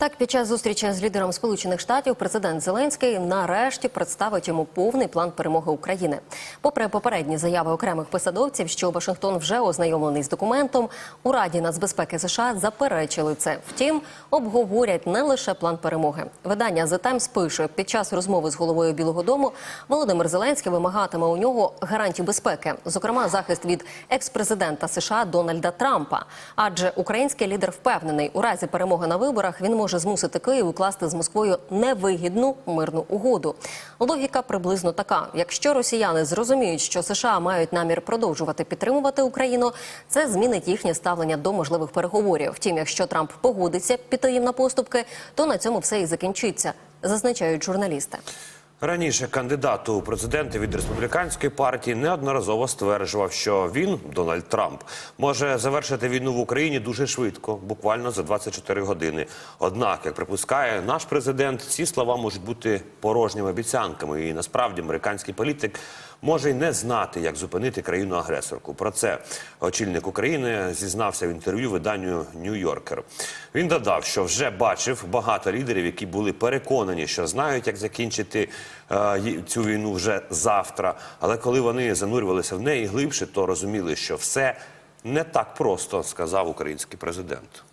Так, під час зустрічі з лідером Сполучених Штатів президент Зеленський нарешті представить йому повний план перемоги України. Попри попередні заяви окремих посадовців, що Вашингтон вже ознайомлений з документом, у Раді нацбезпеки США заперечили це. Втім, обговорять не лише план перемоги. Видання The Times пише, під час розмови з головою Білого Дому Володимир Зеленський вимагатиме у нього гарантій безпеки, зокрема захист від екс-президента США Дональда Трампа. Адже український лідер впевнений, у разі перемоги на виборах він може змусити Київ укласти з Москвою невигідну мирну угоду. Логіка приблизно така: якщо росіяни зрозуміють, що США мають намір продовжувати підтримувати Україну, це змінить їхнє ставлення до можливих переговорів. Втім, якщо Трамп погодиться піти їм на поступки, то на цьому все і закінчиться, зазначають журналісти. Раніше кандидат у президенти від республіканської партії неодноразово стверджував, що він, Дональд Трамп, може завершити війну в Україні дуже швидко, буквально за 24 години. Однак, як припускає наш президент, ці слова можуть бути порожніми обіцянками, і насправді американський політик може й не знати, як зупинити країну-агресорку. Про це очільник України зізнався в інтерв'ю виданню Нью-Йоркер. Він додав, що вже бачив багато лідерів, які були переконані, що знають, як закінчити е, цю війну вже завтра. Але коли вони занурювалися в неї глибше, то розуміли, що все не так просто, сказав український президент.